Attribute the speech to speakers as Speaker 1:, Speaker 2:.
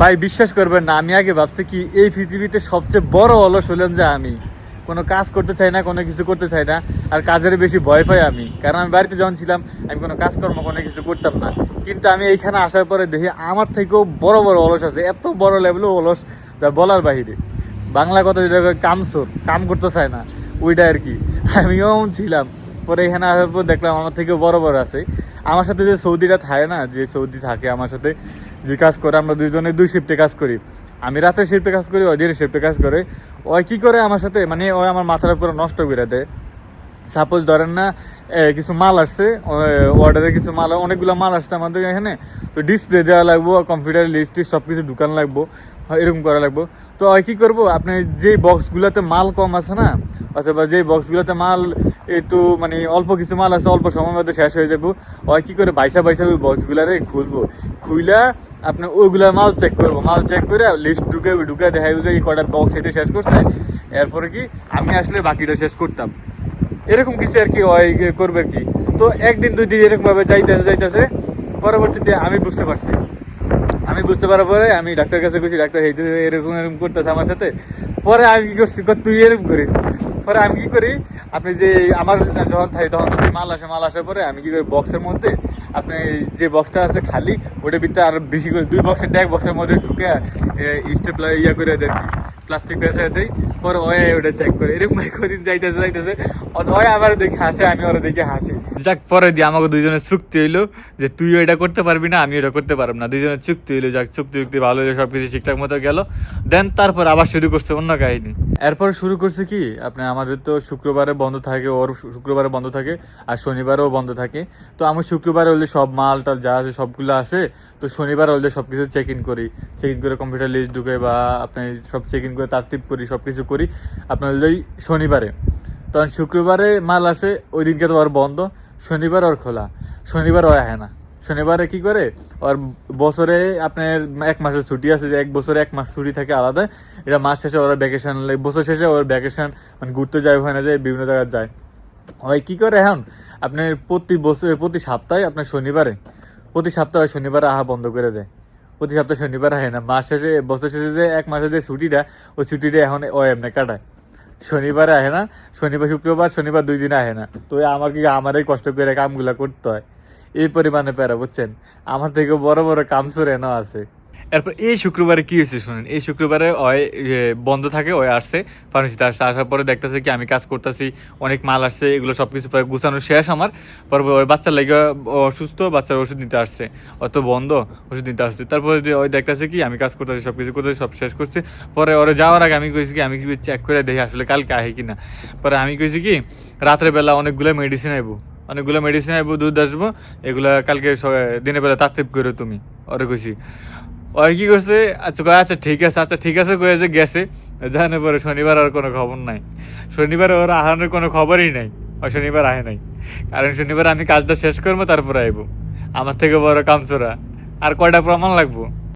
Speaker 1: ভাই, বিশ্বাস করবেন না, আমি আগে ভাবছি কি, এই পৃথিবীতে সবচেয়ে বড় অলস হলেন যে আমি। কোনো কাজ করতে চাই না, কোনো কিছু করতে চাই না, আর কাজের বেশি ভয় পাই আমি। কারণ আমি বাড়িতে যখন ছিলাম, আমি কোনো কাজকর্ম, কোনো কিছু করতাম না। কিন্তু আমি এইখানে আসার পরে দেখি, আমার থেকেও বড় বড় অলস আছে, এত বড় লেভেলের অলস যা বলার বাহিরে। বাংলা কথা যেটা কয়, কামচোর, কাম করতে চায় না, ওইটা আর কি। আমিও ছিলাম, পরে এখানে আসার পর দেখলাম আমার থেকে বড় বড় আছে। আমার সাথে যে সৌদিটা থাকে না, যে সৌদি থাকে আমার সাথে যে কাজ করে আমরা দুইজনে দুই শিফটে কাজ করি। আমি রাতের শিফটে কাজ করি, ওই দিনের শিফটে কাজ করে। ওই কি করে আমার সাথে মানে ওই আমার মাথার পুরো নষ্ট করে দেয়। সাপোজ ধরেন না কিছু মাল আসছে অর্ডারে কিছু মাল, অনেকগুলো মাল আসছে আমাদের এখানে। তো ডিসপ্লে দেওয়া লাগবো কম্পিউটার লিস্ট সব কিছু ঢুকানো লাগবো এরকম করা লাগবো। তো ওই কি করব, আপনি যেই বক্সগুলোতে মাল কম আছে না, অথবা যেই বক্সগুলোতে মাল একটু মানে অল্প কিছু মাল আছে, অল্প সময়ের মধ্যে শেষ হয়ে যাব, ওই কী করে বাইসা বাইসা ওই বক্সগুলারে খুলবো। খুইলা আপনি ওইগুলো মাল চেক করব। মাল চেক করে লিস্ট ঢুকে ঢুকে দেখা যায় যে কটা বক্স এতে শেষ করছে। এরপরে কি আমি আসলে বাকিটা শেষ করতাম। এরকম কিছু আর কি হয়, করবে কি। তো একদিন দুই দিন এরকমভাবে যাইতেছে যাইতেছে, পরবর্তীতে আমি বুঝতে পারছি। আমি বুঝতে পারার পরে আমি ডাক্তার কাছে গেছি ডাক্তার, এই এরকম এরকম করতেছে আমার সাথে। পরে আমি কি করছি তুই এরকম করিস। পরে আমি কি করি, আপনি যে আমার যখন থাকি তখন মাল আসে, মাল আসার পরে আমি কি করি, বক্সের মধ্যে আপনি যে বক্সটা আছে খালি ওটা ভিতরে আরও বেশি করে, দুই বক্সের ট্যাগ বক্সের মধ্যে ঢুকে স্টেপ ইয়া করে দেয় প্লাস্টিক পেঁচা দেয় পর ওই ওটা চেক করে। এরকম কদিন যাইতেছে যাইতেছে। ওই আবার দেখে হাসে, আমি ওরা দেখে হাসি। যাক, পরে দিয়ে আমাকে দুইজনের চুক্তি হইল যে তুই এটা করতে পারবি না আমি এটা করতে পারব না। দুইজনের চুক্তি হইল, যাক চুক্তি চুক্তি ভালো হইল সবকিছু ঠিকঠাক মতো গেল। দেন তারপর আবার শুরু করছে অন্য কাহিনী। এরপর শুরু করছে কি? আপনি আমাদের তো শুক্রবারে বন্ধ থাকে, ওর শুক্রবারে বন্ধ থাকে, আর শনিবারেও বন্ধ থাকে। তো আমি শুক্রবারে হলে সব মাল টাল যা আছে সবগুলো আসে, তো শনিবার হলে সব কিছু চেক ইন করি। চেক ইন করে কম্পিউটার লিস্ট ঢুকে বা আপনি সব চেক ইন করে তারতিব করি সব কিছু করি। আপনার এই শনিবারে। তখন শুক্রবারে মাল আসে, ওই দিনকে তো ওর বন্ধ, শনিবার ওর খোলা। শনিবার ও আসে না। শনিবারে কি করে? ওর বছরে আপনার এক মাসের ছুটি আছে যে এক বছরে এক মাস ছুটি থাকে আলাদা। এটা মাস শেষে ওরা ভ্যাকেশন বছর শেষে ওর ভ্যাকেশন মানে ঘুরতে যায়, ওখানে যায়, বিভিন্ন জায়গায় যায়। ওই কি করে এখন? আপনার প্রতি বছর, প্রতি সপ্তাহে আপনার শনিবারে, প্রতি সপ্তাহে শনিবারে আহা বন্ধ করে দেয়। প্রতি সপ্তাহে শনিবার আহে না। মাস শেষে, বছর শেষে যে এক মাসের যে ছুটিটা, ওই ছুটিটা এখন ও এমনি কাটায়। শনিবারে আহে না, শনিবার শুক্রবার, শনিবার দুই দিন আহে না। তো আমার কি আমারই কষ্ট করে কামগুলা করতে হয়। এই পরিমাণে প্যারা, বুঝছেন? আমার থেকে বড় বড় কাম সরে এনে আছে। এরপর এই শুক্রবারে কি হয়েছে শুনেন? এই শুক্রবারে ওই বন্ধ থাকে, ওই আসছে ফার্মেসিতে আসছে। আসার পরে দেখতেছে কি আমি কাজ করতেছি, অনেক মাল আসছে, এগুলো সব কিছু পরে গুছানো শেষ আমার। পরে ওই বাচ্চার লেগে অসুস্থ, বাচ্চার ওষুধ নিতে আসছে। অত বন্ধ, ওষুধ নিতে আসছে। তারপরে ওই দেখতেছে কি, আমি কাজ করতেছি সব কিছু করতেছি, সব শেষ করছি। পরে ওরা যাওয়ার আগে আমি কইছি কি, আমি চেক করে দেখি আসলে কালকে আহে কি না পরে আমি কইছি কি, রাত্রেবেলা অনেকগুলো মেডিসিন আইবো। অনেকগুলো মেডিসিন আইবো, দুধ আসব, এগুলা কালকে দিনের বেলা তাত্তিপ করে তুমি ওরে কইছি ওই কি করছে আচ্ছা কয় আচ্ছা ঠিক আছে আচ্ছা ঠিক আছে কয়ে যে গেছে জানে পরে শনিবার আর কোনো খবর নাই। শনিবার ওর আহানোর কোনো খবরই নাই ওই শনিবার আহে নাই। কারণ শনিবার আমি কাজটা শেষ করব, তারপরে আইবো। আমার থেকে বড় কামচোরা। আর কয়টা প্রমাণ লাগবো?